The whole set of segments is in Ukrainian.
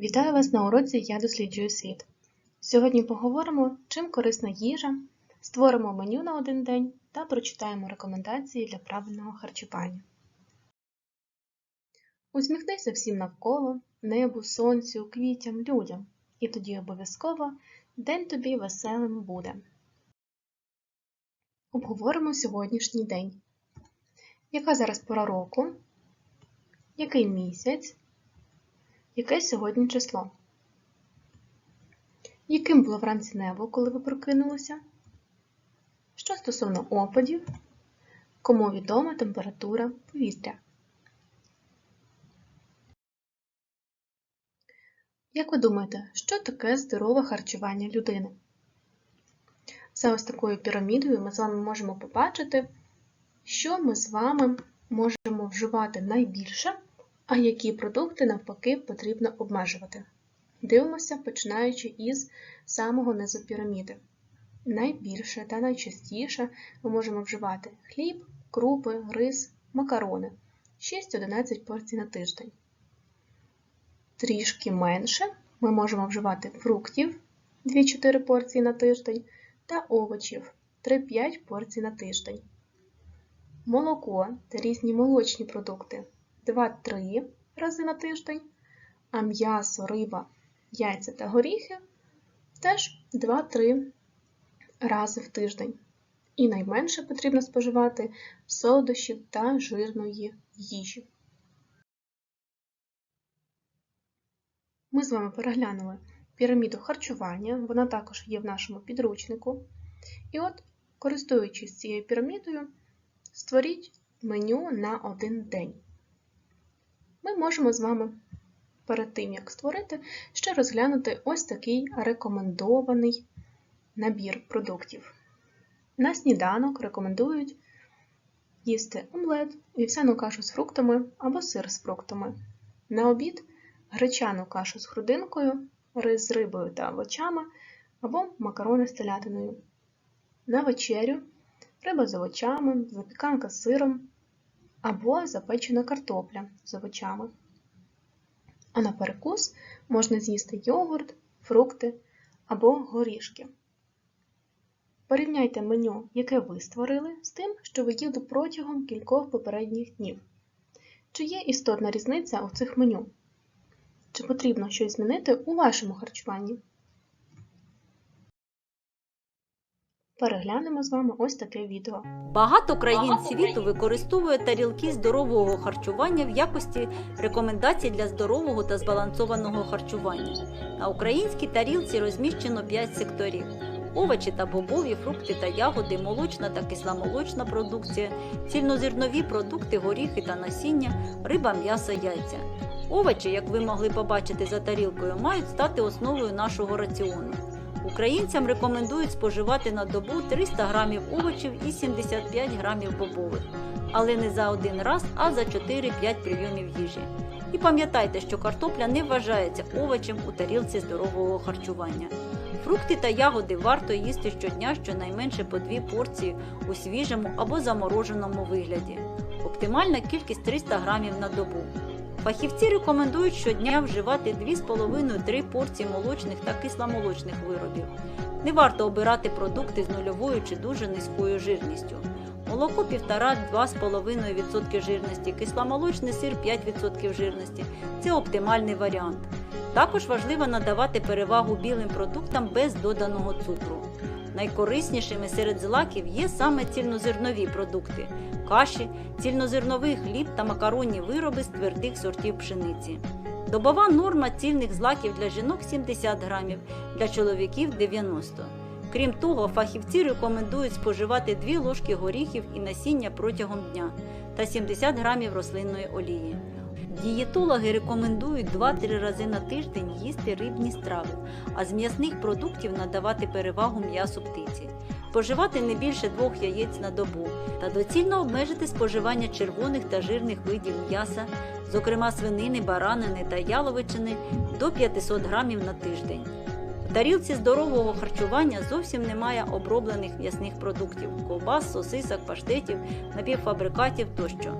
Вітаю вас на уроці Я досліджую світ. Сьогодні поговоримо, чим корисна їжа, створимо меню на один день та прочитаємо рекомендації для правильного харчування. Усміхнися всім навколо, небу, сонцю, квітям, людям, і тоді обов'язково день тобі веселим буде. Обговоримо сьогоднішній день. Яка зараз пора року? Який місяць? Яке сьогодні число? Яким було вранці небо, коли ви прокинулися? Що стосовно опадів? Кому відома температура повітря? Як ви думаєте, що таке здорове харчування людини? За ось такою пірамідою ми з вами можемо побачити, що ми з вами можемо вживати найбільше, а які продукти навпаки потрібно обмежувати. Дивимося, починаючи із самого низу піраміди. Найбільше та найчастіше ми можемо вживати хліб, крупи, рис, макарони 6-11 порцій на тиждень. Трішки менше ми можемо вживати фруктів 2-4 порції на тиждень та овочів 3-5 порцій на тиждень. Молоко та різні молочні продукти 2-3 рази на тиждень, а м'ясо, риба, яйця та горіхи теж 2-3 рази в тиждень. І найменше потрібно споживати солодощів та жирної їжі. Ми з вами переглянули піраміду харчування, вона також є в нашому підручнику. І от, користуючись цією пірамідою, створіть меню на один день. Ми можемо з вами перед тим, як створити, ще розглянути ось такий рекомендований набір продуктів. На сніданок рекомендують їсти омлет, вівсяну кашу з фруктами або сир з фруктами. На обід гречану кашу з грудинкою, рис з рибою та овочами або макарони з телятиною. На вечерю риба з овочами, запіканка з сиром або запечена картопля з овочами. А на перекус можна з'їсти йогурт, фрукти або горішки. Порівняйте меню, яке ви створили, з тим, що ви їли протягом кількох попередніх днів. Чи є істотна різниця у цих меню? Чи потрібно щось змінити у вашому харчуванні? Переглянемо з вами ось таке відео. Багато країн світу використовує тарілки здорового харчування в якості рекомендацій для здорового та збалансованого харчування. На українській тарілці розміщено 5 секторів: овочі та бобові, фрукти та ягоди, молочна та кисломолочна продукція, цільнозернові продукти, горіхи та насіння, риба, м'ясо, яйця. Овочі, як ви могли побачити за тарілкою, мають стати основою нашого раціону. Українцям рекомендують споживати на добу 300 грамів овочів і 75 грамів бобових, але не за один раз, а за 4-5 прийомів їжі. І пам'ятайте, що картопля не вважається овочем у тарілці здорового харчування. Фрукти та ягоди варто їсти щодня щонайменше по 2 порції у свіжому або замороженому вигляді. Оптимальна кількість 300 грамів на добу. Фахівці рекомендують щодня вживати 2,5-3 порції молочних та кисломолочних виробів. Не варто обирати продукти з нульовою чи дуже низькою жирністю. Молоко 1,5-2,5% жирності, кисломолочний сир 5% жирності це оптимальний варіант. Також важливо надавати перевагу білим продуктам без доданого цукру. Найкориснішими серед злаків є саме цільнозернові продукти каші, цільнозерновий хліб та макаронні вироби з твердих сортів пшениці. Добова норма цільних злаків для жінок 70 грамів, для чоловіків 90. Крім того, фахівці рекомендують споживати 2 ложки горіхів і насіння протягом дня та 70 грамів рослинної олії. Дієтологи рекомендують 2-3 рази на тиждень їсти рибні страви, а з м'ясних продуктів надавати перевагу м'ясу птиці, споживати не більше двох яєць на добу та доцільно обмежити споживання червоних та жирних видів м'яса, зокрема свинини, баранини та яловичини до 500 грамів на тиждень. В тарілці здорового харчування зовсім немає оброблених м'ясних продуктів ковбас, сосисок, паштетів, напівфабрикатів тощо.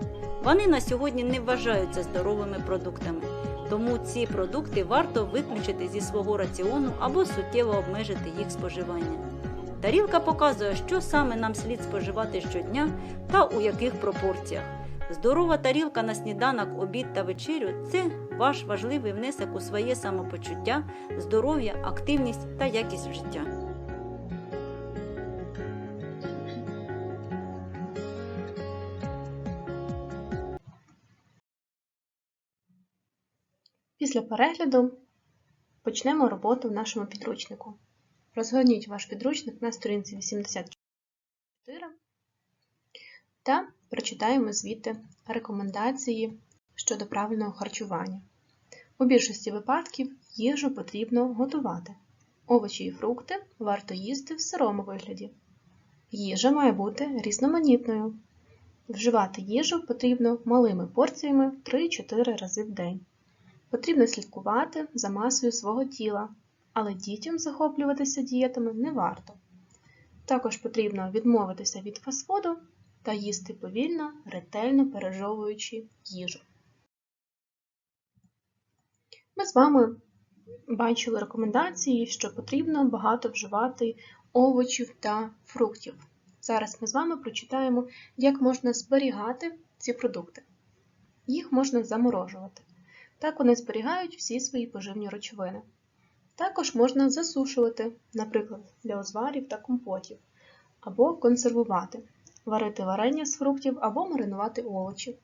Вони на сьогодні не вважаються здоровими продуктами. тому ці продукти варто виключити зі свого раціону або суттєво обмежити їх споживання. Тарілка показує, що саме нам слід споживати щодня та у яких пропорціях. Здорова тарілка на сніданок, обід та вечерю це ваш важливий внесок у своє самопочуття, здоров'я, активність та якість життя. Після перегляду почнемо роботу в нашому підручнику. Розгорніть ваш підручник на сторінці 84 та прочитаємо звідти рекомендації щодо правильного харчування. У більшості випадків їжу потрібно готувати. Овочі і фрукти варто їсти в сирому вигляді. Їжа має бути різноманітною. Вживати їжу потрібно малими порціями 3-4 рази в день. Потрібно слідкувати за масою свого тіла, але дітям захоплюватися дієтами не варто. Також потрібно відмовитися від фастфуду та їсти повільно, ретельно пережовуючи їжу. Ми з вами бачили рекомендації, що потрібно багато вживати овочів та фруктів. Зараз ми з вами прочитаємо, як можна зберігати ці продукти. Їх можна заморожувати. Так вони зберігають всі свої поживні речовини. Також можна засушувати, наприклад, для узварів та компотів, або консервувати, варити варення з фруктів або маринувати овочі.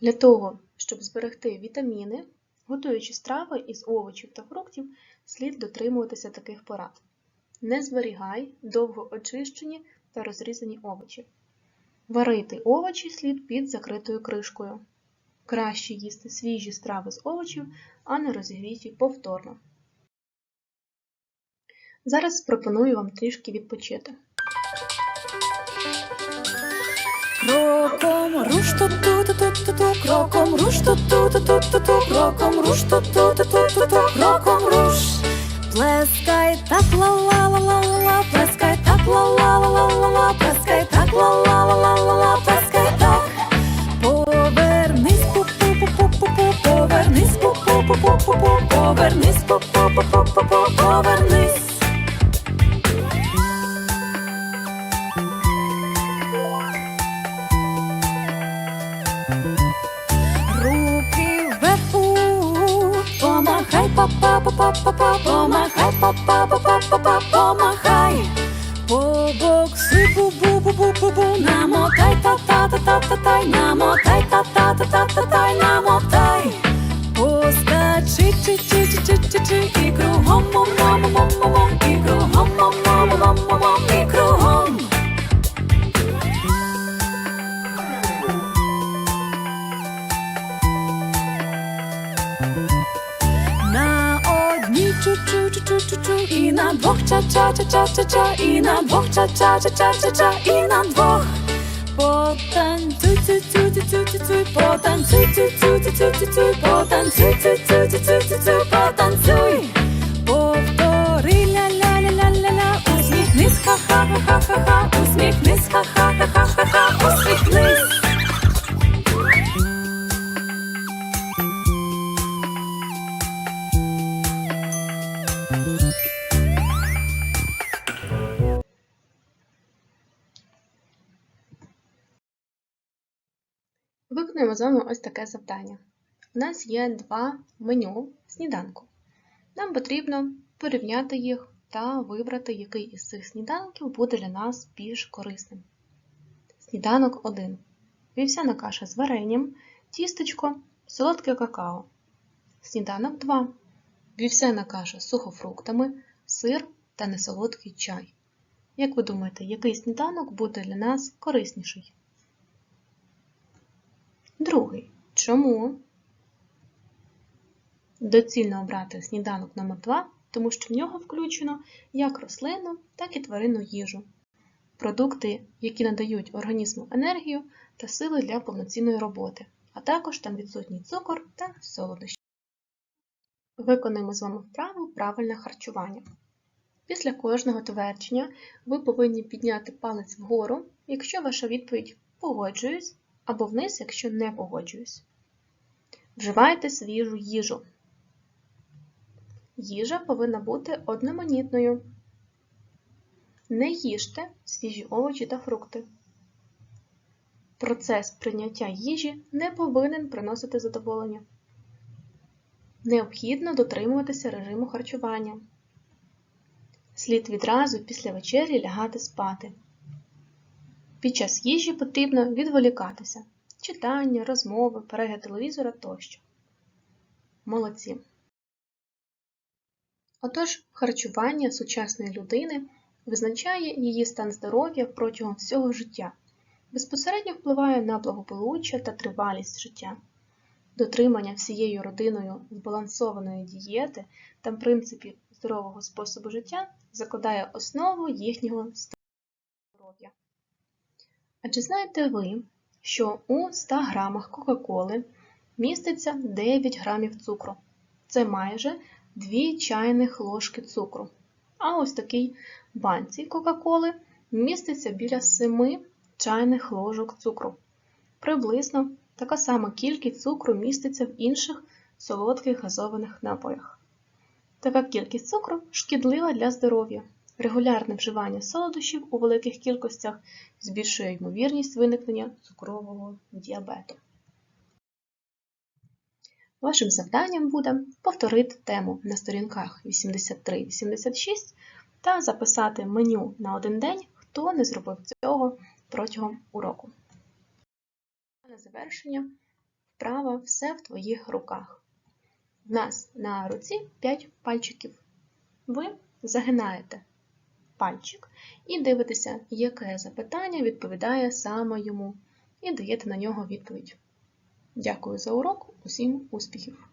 Для того, щоб зберегти вітаміни, готуючи страви із овочів та фруктів, слід дотримуватися таких порад. Не зберігай довго очищені та розрізані овочі. Варити овочі слід під закритою кришкою. Краще їсти свіжі страви з овочів, а не розігріті повторно. Зараз пропоную вам трішки відпочити. Кроком руш ту ту ту ту кроком руш ту ту ту ту кроком руш ту ту ту ту кроком руш Плескай так ла ла ла ла ла плескай так ла ла ла ла ла плескай так ла ла ла ла ла плескай повернись пу пу пу пу пу пу повернись Руки помахай, па-па, па-па, па-па, помахай, па-па, па-па, па-па, помахай. Побокси, бу-бу-бу-бу-бу-бу, намотай, та-та-та-та-та-тай, намотай, та-та-та-та-та-тай, намотай. Поскачи, чи-чи-чи-чи-чи-чи, і кругом, мом-мом-мом-мом-мом, і кругом, і на двох ча-ча-ча-ча-ча-ча, і на двох ча-ча-ча-ча-ча-ча, і на двох. Цю цю цю потанцюй, цю цю цю цю цю цю потанцюй, цю цю цю цю цю цю потанцюй. Повтори ля-ля-ля-ля-ля-ля, усміхнись, ха-ха-ха-ха-ха-ха, усміхнись, з ось таке завдання. У нас є два меню сніданку. Нам потрібно порівняти їх та вибрати, який із цих сніданків буде для нас більш корисним. Сніданок 1. Вівсяна каша з варенням, тістечко, солодке какао. Сніданок 2. Вівсяна каша з сухофруктами, сир та несолодкий чай. Як ви думаєте, який сніданок буде для нас корисніший? Другий. Чому? Доцільно обрати сніданок номер 2 тому що в нього включено як рослинну, так і тваринну їжу. Продукти, які надають організму енергію та сили для повноцінної роботи, а також там відсутній цукор та солодощі. Виконуємо з вами вправу правильне харчування. Після кожного твердження ви повинні підняти палець вгору, якщо ваша відповідь погоджуюсь, або вниз, якщо не погоджуюсь. Вживайте свіжу їжу. Їжа повинна бути одноманітною. Не їжте свіжі овочі та фрукти. Процес прийняття їжі не повинен приносити задоволення. Необхідно дотримуватися режиму харчування. Слід відразу після вечері лягати спати. Під час їжі потрібно відволікатися читання, розмови, перегляд телевізора тощо. Молодці. Отож, харчування сучасної людини визначає її стан здоров'я протягом всього життя, безпосередньо впливає на благополуччя та тривалість життя. Дотримання всією родиною збалансованої дієти та принципів здорового способу життя закладає основу їхнього здоров'я. А чи знаєте ви, що у 100 грамах Кока-Коли міститься 9 грамів цукру? Це майже 2 чайних ложки цукру. А ось такій банці Кока-Коли міститься біля 7 чайних ложок цукру. Приблизно така сама кількість цукру міститься в інших солодких газованих напоях. Така кількість цукру шкідлива для здоров'я. Регулярне вживання солодощів у великих кількостях збільшує ймовірність виникнення цукрового діабету. Вашим завданням буде повторити тему на сторінках 83-86 та записати меню на один день, хто не зробив цього протягом уроку. На завершення вправа все в твоїх руках. В нас на руці 5 пальчиків. Ви загинаєте пальчик і дивитеся, яке запитання відповідає саме йому, і даєте на нього відповідь. Дякую за урок, усім успіхів!